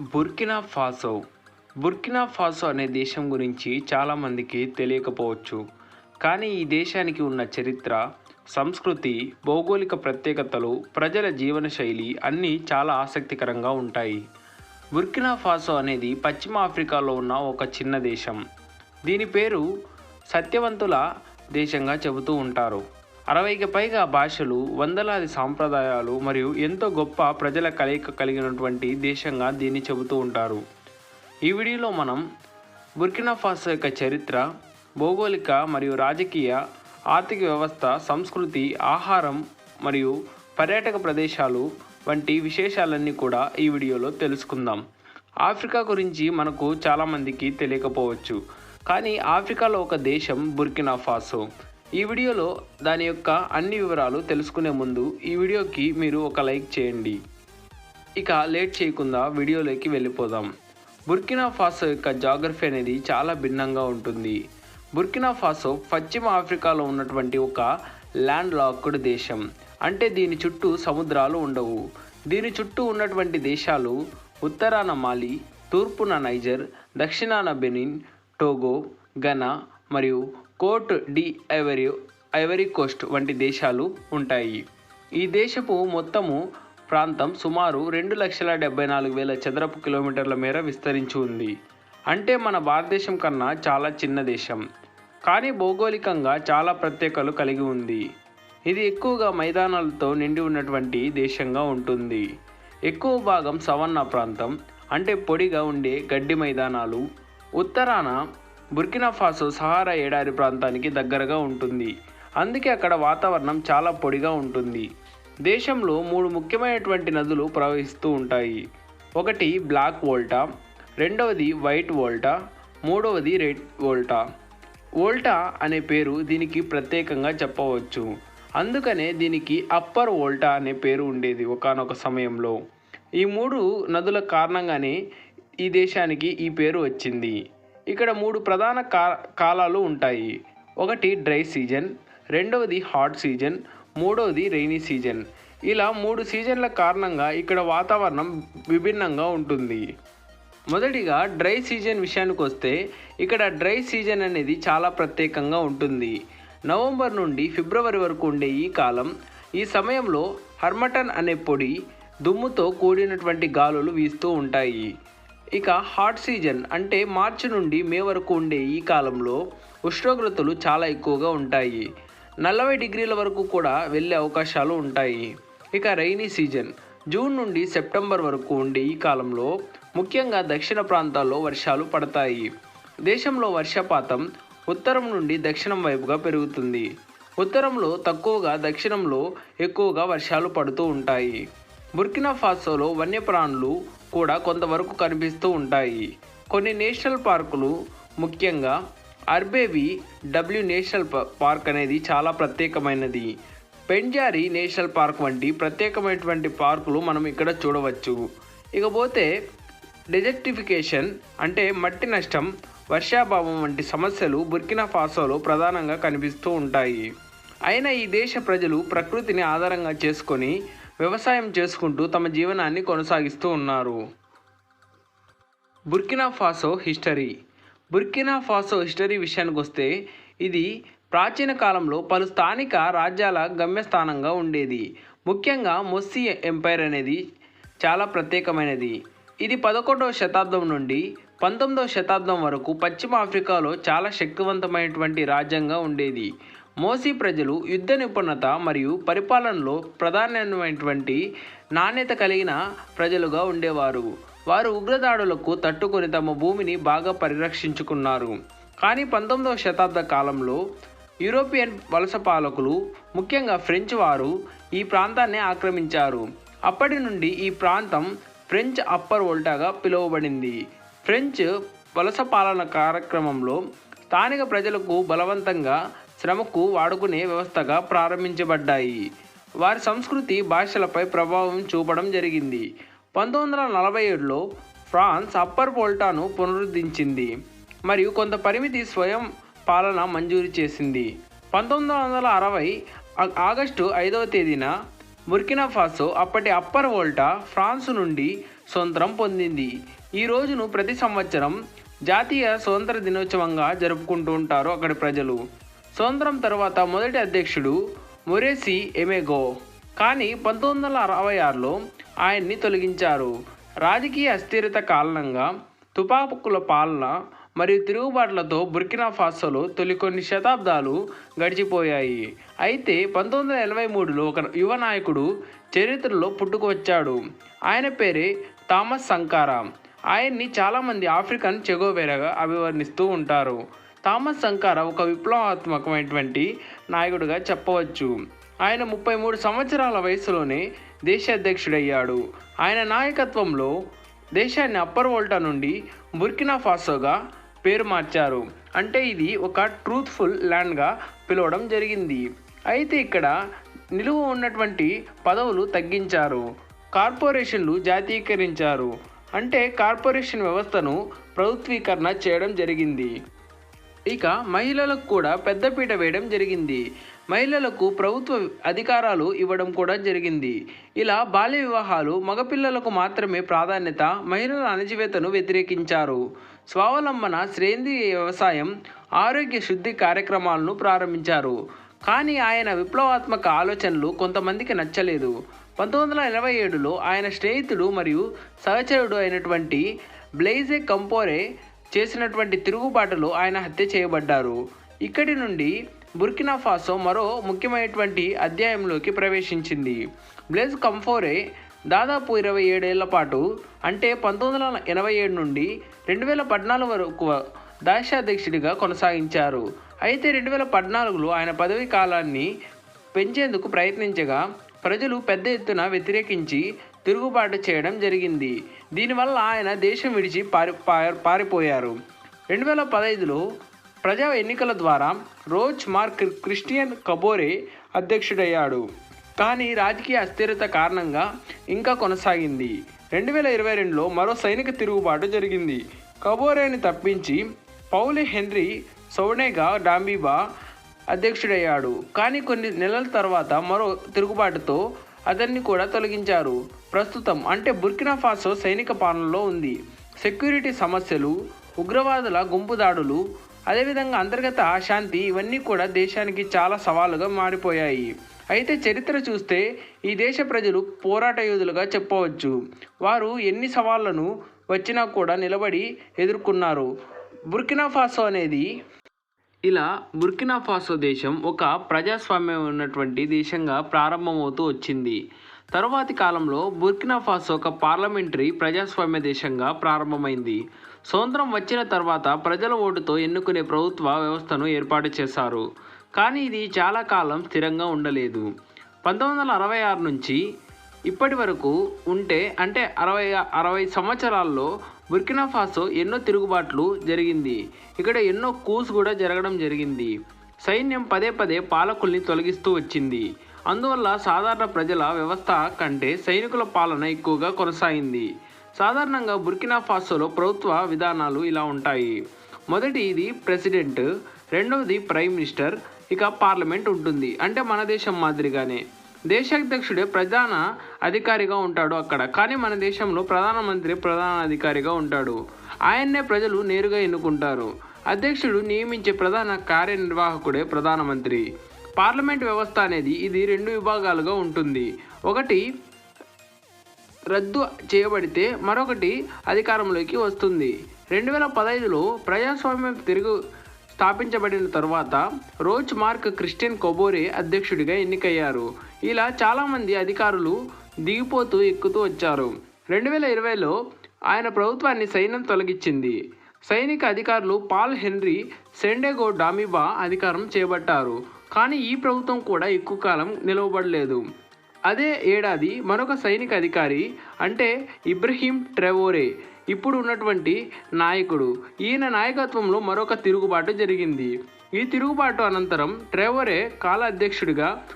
Burkina Faso. Burkina Faso అనే దేశం గురించి చాలామందికి తెలియకపోవచ్చు. కానీ ఈ దేశానికి ఉన్న చరిత్ర సంస్కృతి భౌగోళిక ప్రత్యేకతలు ప్రజల జీవనశైలి అన్నీ చాలా ఆసక్తికరంగా ఉంటాయి. బుర్కినా ఫాసో అనేది పశ్చిమ ఆఫ్రికాలో ఉన్న ఒక చిన్న దేశం. దీని పేరు సత్యవంతుల దేశంగా చెబుతూ ఉంటారు. అరవైకి పైగా భాషలు వందలాది సాంప్రదాయాలు మరియు ఎంతో గొప్ప ప్రజల కలయిక కలిగినటువంటి దేశంగా దీన్ని చెబుతూ ఉంటారు. ఈ వీడియోలో మనం బుర్కినాఫాస్ యొక్క చరిత్ర భౌగోళిక మరియు రాజకీయ ఆర్థిక వ్యవస్థ సంస్కృతి ఆహారం మరియు పర్యాటక ప్రదేశాలు వంటి విశేషాలన్నీ కూడా ఈ వీడియోలో తెలుసుకుందాం. ఆఫ్రికా గురించి మనకు చాలామందికి తెలియకపోవచ్చు. కానీ ఆఫ్రికాలో ఒక దేశం బుర్కినాఫాసో ఈ వీడియోలో దాని యొక్క అన్ని వివరాలు తెలుసుకునే ముందు ఈ వీడియోకి మీరు ఒక లైక్ చేయండి. ఇక లేట్ చేయకుండా వీడియోలోకి వెళ్ళిపోదాం. బుర్కినా ఫాసో యొక్క జాగ్రఫీ అనేది చాలా భిన్నంగా ఉంటుంది. బుర్కినా ఫాసో పశ్చిమ ఆఫ్రికాలో ఉన్నటువంటి ఒక ల్యాండ్ లాక్డ్ దేశం. అంటే దీని చుట్టూ సముద్రాలు ఉండవు. దీని చుట్టూ ఉన్నటువంటి దేశాలు ఉత్తరాన మాలి తూర్పున నైజర్ దక్షిణాన బెనిన్ టోగో గనా మరియు Cote D Ivory Ivory Coast వంటి దేశాలు ఉంటాయి. ఈ దేశపు మొత్తము ప్రాంతం సుమారు రెండు లక్షల డెబ్బై నాలుగు వేల చదరపు కిలోమీటర్ల మేర విస్తరించి ఉంది. అంటే మన భారతదేశం కన్నా చాలా చిన్న దేశం. కానీ భౌగోళికంగా చాలా ప్రత్యేకలు కలిగి ఉంది. ఇది ఎక్కువగా మైదానాలతో నిండి ఉన్నటువంటి దేశంగా ఉంటుంది. ఎక్కువ భాగం సవన్నా ప్రాంతం అంటే పొడిగా ఉండే గడ్డి మైదానాలు ఉత్తరాన బుర్కినాఫాసో సహారా ఎడారి ప్రాంతానికి దగ్గరగా ఉంటుంది. అందుకే అక్కడ వాతావరణం చాలా పొడిగా ఉంటుంది. దేశంలో మూడు ముఖ్యమైనటువంటి నదులు ప్రవహిస్తూ ఉంటాయి. ఒకటి బ్లాక్ వోల్టా రెండవది వైట్ వోల్టా మూడవది రెడ్ వోల్టా. వోల్టా అనే పేరు దీనికి ప్రత్యేకంగా చెప్పవచ్చు. అందుకనే దీనికి అప్పర్ వోల్టా అనే పేరు ఉండేది ఒకానొక సమయంలో. ఈ మూడు నదుల కారణంగానే ఈ దేశానికి ఈ పేరు వచ్చింది. ఇక్కడ మూడు ప్రధాన కాలాలు ఉంటాయి. ఒకటి డ్రై సీజన్ రెండవది హాట్ సీజన్ మూడవది రెయినీ సీజన్. ఇలా మూడు సీజన్ల కారణంగా ఇక్కడ వాతావరణం విభిన్నంగా ఉంటుంది. మొదటిగా డ్రై సీజన్ విషయానికి వస్తే ఇక్కడ డ్రై సీజన్ అనేది చాలా ప్రత్యేకంగా ఉంటుంది. నవంబర్ నుండి ఫిబ్రవరి వరకు ఉండే ఈ కాలం ఈ సమయంలో హర్మటన్ అనే పొడి దుమ్ముతో కూడినటువంటి గాలులు వీస్తూ ఉంటాయి. ఇక హాట్ సీజన్ అంటే మార్చి నుండి మే వరకు ఉండే ఈ కాలంలో ఉష్ణోగ్రతలు చాలా ఎక్కువగా ఉంటాయి. నలభై డిగ్రీల వరకు కూడా వెళ్ళే అవకాశాలు ఉంటాయి. ఇక రైనీ సీజన్ జూన్ నుండి సెప్టెంబర్ వరకు ఉండే ఈ కాలంలో ముఖ్యంగా దక్షిణ ప్రాంతాల్లో వర్షాలు పడతాయి. దేశంలో వర్షపాతం ఉత్తరం నుండి దక్షిణం వైపుగా పెరుగుతుంది. ఉత్తరంలో తక్కువగా దక్షిణంలో ఎక్కువగా వర్షాలు పడుతూ ఉంటాయి. బుర్కినా ఫాసోలో వన్యప్రాణులు కూడా కొంతవరకు కనిపిస్తూ ఉంటాయి. కొన్ని నేషనల్ పార్కులు ముఖ్యంగా అర్బేవి డబ్ల్యూ నేషనల్ పార్క్ అనేది చాలా ప్రత్యేకమైనది. పెంజారి నేషనల్ పార్క్ వంటి ప్రత్యేకమైనటువంటి పార్కులు మనం ఇక్కడ చూడవచ్చు. ఇకపోతే డెజర్టిఫికేషన్ అంటే మట్టి నష్టం వర్షాభావం వంటి సమస్యలు బుర్కినా ఫాసోలో ప్రధానంగా కనిపిస్తూ ఉంటాయి. అయినా ఈ దేశ ప్రజలు ప్రకృతిని ఆధారంగా చేసుకొని వ్యవసాయం చేసుకుంటూ తమ జీవనాన్ని కొనసాగిస్తూ ఉన్నారు. Burkina Faso history. Burkina Faso history విషయానికి వస్తే ఇది ప్రాచీన కాలంలో పలు స్థానిక రాజ్యాల గమ్యస్థానంగా ఉండేది. ముఖ్యంగా మొస్సీ ఎంపైర్ అనేది చాలా ప్రత్యేకమైనది. ఇది పదకొండవ శతాబ్దం నుండి పంతొమ్మిదవ శతాబ్దం వరకు పశ్చిమ ఆఫ్రికాలో చాలా శక్తివంతమైనటువంటి రాజ్యంగా ఉండేది. మోసీ ప్రజలు యుద్ధ నిపుణత మరియు పరిపాలనలో ప్రధానమైనటువంటి నాణ్యత కలిగిన ప్రజలుగా ఉండేవారు. వారు ఉగ్రదాడులకు తట్టుకొని తమ భూమిని బాగా పరిరక్షించుకున్నారు. కానీ పంతొమ్మిదవ శతాబ్ద కాలంలో యూరోపియన్ వలస పాలకులు ముఖ్యంగా ఫ్రెంచ్ వారు ఈ ప్రాంతాన్ని ఆక్రమించారు. అప్పటి నుండి ఈ ప్రాంతం ఫ్రెంచ్ అప్పర్ వోల్టాగా పిలువబడింది. ఫ్రెంచ్ వలస పాలన కార్యక్రమంలో స్థానిక ప్రజలకు బలవంతంగా శ్రమకు వాడుకునే వ్యవస్థగా ప్రారంభించబడ్డాయి. వారి సంస్కృతి భాషలపై ప్రభావం చూపడం జరిగింది. పంతొమ్మిది వందల నలభై ఏడులో ఫ్రాన్స్ అప్పర్ పోల్టాను పునరుద్ధరించింది మరియు కొంత పరిమితి స్వయం పాలన మంజూరు చేసింది. పంతొమ్మిది వందల అరవై ఆగస్టు ఐదవ తేదీన బుర్కినా ఫాసో అప్పటి అప్పర్ వోల్టా ఫ్రాన్స్ నుండి స్వతంత్రం పొందింది. ఈ రోజును ప్రతి సంవత్సరం జాతీయ స్వతంత్ర దినోత్సవంగా జరుపుకుంటూ ఉంటారు అక్కడి ప్రజలు. స్వతంత్రం తర్వాత మొదటి అధ్యక్షుడు మొరేసి ఎమెగో. కానీ పంతొమ్మిది వందల అరవై ఆరులో ఆయన్ని తొలగించారు. రాజకీయ అస్థిరత కారణంగా తుపాకుల పాలన మరియు తిరుగుబాట్లతో బుర్కినా ఫాసోలో తొలి కొన్ని శతాబ్దాలు గడిచిపోయాయి. అయితే పంతొమ్మిది వందల ఎనభై మూడులో ఒక యువ నాయకుడు చరిత్రలో పుట్టుకొచ్చాడు ఆయన పేరే థామస్ సంకారా. ఆయన్ని చాలామంది ఆఫ్రికన్ చెగోవేరగా అభివర్ణిస్తూ ఉంటారు. థామస్ సంకార ఒక విప్లవాత్మకమైనటువంటి నాయకుడిగా చెప్పవచ్చు. ఆయన ముప్పై మూడు సంవత్సరాల వయసులోనే దేశ అధ్యక్షుడయ్యాడు ఆయన నాయకత్వంలో దేశాన్ని అప్పర్ వోల్టా నుండి బుర్కినా ఫాసోగా పేరు మార్చారు. అంటే ఇది ఒక ట్రూత్ఫుల్ ల్యాండ్గా పిలవడం జరిగింది. అయితే ఇక్కడ నిలువ ఉన్నటువంటి పదవులు తగ్గించారు. కార్పొరేషన్లు జాతీయకరించారు. అంటే కార్పొరేషన్ వ్యవస్థను ప్రభుత్వీకరణ చేయడం జరిగింది. ఇక మహిళలకు కూడా పెద్దపీట వేయడం జరిగింది. మహిళలకు ప్రభుత్వ అధికారాలు ఇవ్వడం కూడా జరిగింది. ఇలా బాల్య వివాహాలు మగపిల్లలకు మాత్రమే ప్రాధాన్యత మహిళల అణచివేతను వ్యతిరేకించారు. స్వావలంబన శ్రేంద్రీయ వ్యవసాయం ఆరోగ్య శుద్ధి కార్యక్రమాలను ప్రారంభించారు. కానీ ఆయన విప్లవాత్మక ఆలోచనలు కొంతమందికి నచ్చలేదు. పంతొమ్మిది వందల ఇరవై ఏడులో ఆయన స్నేహితుడు మరియు సహచరుడు అయినటువంటి బ్లైజే కంపోరే చేసినటువంటి తిరుగుబాటులో ఆయన హత్య చేయబడ్డారు. ఇక్కడి నుండి బుర్కినా ఫాసో మరో ముఖ్యమైనటువంటి అధ్యాయంలోకి ప్రవేశించింది. బ్లేజ్ కంఫోరే దాదాపు ఇరవై ఏడేళ్ళ పాటు అంటే పంతొమ్మిది వందల ఎనభై ఏడు నుండి రెండు వేల పద్నాలుగు వరకు దేశాధ్యక్షుడిగా కొనసాగించారు. అయితే రెండు వేల పద్నాలుగులో ఆయన పదవీ కాలాన్ని పెంచేందుకు ప్రయత్నించగా ప్రజలు పెద్ద ఎత్తున వ్యతిరేకించి తిరుగుబాటు చేయడం జరిగింది. దీనివల్ల ఆయన దేశం విడిచి పారి పారిపోయారు. రెండు వేల పదహైదులో ప్రజా ఎన్నికల ద్వారా రోజ్ మార్క్ క్రిస్టియన్ కబోరే అధ్యక్షుడయ్యాడు. కానీ రాజకీయ అస్థిరత కారణంగా ఇంకా కొనసాగింది. రెండు వేల ఇరవై రెండులో మరో సైనిక తిరుగుబాటు జరిగింది. కబోరేని తప్పించి పౌలి హెన్రీ సౌనేగా డాంబీబా అధ్యక్షుడయ్యాడు. కానీ కొన్ని నెలల తర్వాత మరో తిరుగుబాటుతో అతన్ని కూడా తొలగించారు. ప్రస్తుతం అంటే బుర్కినాఫాసో సైనిక పాలనలో ఉంది. సెక్యూరిటీ సమస్యలు ఉగ్రవాదుల గుంపు దాడులు అదేవిధంగా అంతర్గత అశాంతి ఇవన్నీ కూడా దేశానికి చాలా సవాలుగా మారిపోయాయి. అయితే చరిత్ర చూస్తే ఈ దేశ ప్రజలు పోరాట యోధులుగా చెప్పవచ్చు. వారు ఎన్ని సవాళ్ళను వచ్చినా కూడా నిలబడి ఎదుర్కొన్నారు. బుర్కినాఫాసో అనేది ఇలా బుర్కినా ఫాసో దేశం ఒక ప్రజాస్వామ్యం ఉన్నటువంటి దేశంగా ప్రారంభమవుతూ వచ్చింది. తరువాతి కాలంలో బుర్కినా ఫాసో ఒక పార్లమెంటరీ ప్రజాస్వామ్య దేశంగా ప్రారంభమైంది. స్వతంత్రం వచ్చిన తర్వాత ప్రజల ఓటుతో ఎన్నుకునే ప్రభుత్వ వ్యవస్థను ఏర్పాటు చేశారు. కానీ ఇది చాలా కాలం స్థిరంగా ఉండలేదు. పంతొమ్మిది వందల అరవై ఆరు నుంచి ఇప్పటి వరకు ఉంటే అంటే అరవై అరవై సంవత్సరాల్లో బుర్కినా ఫాసో ఎన్నో తిరుగుబాట్లు జరిగింది. ఇక్కడ ఎన్నో కూస్ కూడా జరగడం జరిగింది. సైన్యం పదే పదే పాలకుల్ని తొలగిస్తూ వచ్చింది. అందువల్ల సాధారణ ప్రజల వ్యవస్థ కంటే సైనికుల పాలన ఎక్కువగా కొనసాగింది. సాధారణంగా బుర్కినా ఫాసోలో ప్రభుత్వ విధానాలు ఇలా ఉంటాయి. మొదటి ఇది ప్రెసిడెంట్ రెండవది ప్రైమ్ మినిస్టర్ ఇక పార్లమెంట్ ఉంటుంది. అంటే మన దేశం మాదిరిగానే. దేశాధ్యక్షుడే ప్రధాన అధికారిగా ఉంటాడు అక్కడ. కానీ మన దేశంలో ప్రధానమంత్రి ప్రధాన అధికారిగా ఉంటాడు. ఆయన్నే ప్రజలు నేరుగా ఎన్నుకుంటారు. అధ్యక్షుడు నియమించే ప్రధాన కార్యనిర్వాహకుడే ప్రధానమంత్రి పార్లమెంట్ వ్యవస్థ అనేది ఇది రెండు విభాగాలుగా ఉంటుంది. ఒకటి రద్దు చేయబడితే మరొకటి అధికారంలోకి వస్తుంది. రెండు వేల పదహైదులో ప్రజాస్వామ్యం తిరుగు స్థాపించబడిన తర్వాత రోజ్ మార్క్ క్రిస్టియన్ కొబోరే అధ్యక్షుడిగా ఎన్నికయ్యారు. ఇలా చాలామంది అధికారులు దిగిపోతూ ఎక్కుతూ వచ్చారు. రెండు వేల ఇరవైలో ఆయన ప్రభుత్వాన్ని సైన్యం తొలగించింది. సైనిక అధికారులు పాల్ హెన్రీ సెండెగో డామిబా అధికారం చేపట్టారు. కానీ ఈ ప్రభుత్వం కూడా ఎక్కువ కాలం నిలవబడలేదు. అదే ఏడాది మరొక సైనిక అధికారి అంటే ఇబ్రహీం ట్రెవోరే ఇప్పుడు ఉన్నటువంటి నాయకుడు. ఈయన నాయకత్వంలో మరొక తిరుగుబాటు జరిగింది. ఈ తిరుగుబాటు అనంతరం ట్రెవరే కాల అధ్యక్షుడిగా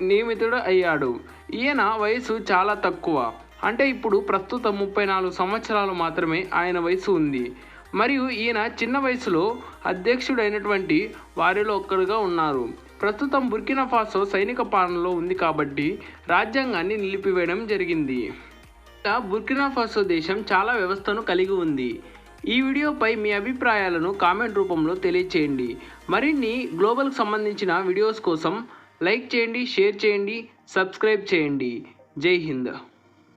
నియమితుడు అయ్యాడు. ఈయన వయసు చాలా తక్కువ. అంటే ఇప్పుడు ప్రస్తుతం ముప్పై నాలుగు సంవత్సరాలు మాత్రమే ఆయన వయసు ఉంది. మరియు ఈయన చిన్న వయసులో అధ్యక్షుడైనటువంటి వారిలో ఒక్కరుగా ఉన్నారు. ప్రస్తుతం బుర్కినా ఫాసో సైనిక పాలనలో ఉంది కాబట్టి రాజ్యాంగాన్ని నిలిపివేయడం జరిగింది. ఇలా బుర్కినా ఫాసో దేశం చాలా వ్యవస్థను కలిగి ఉంది. ఈ వీడియోపై మీ అభిప్రాయాలను కామెంట్ రూపంలో తెలియచేయండి. మరిన్ని గ్లోబల్కి సంబంధించిన వీడియోస్ కోసం లైక్ చేయండి షేర్ చేయండి సబ్స్క్రైబ్ చేయండి. జై హింద్.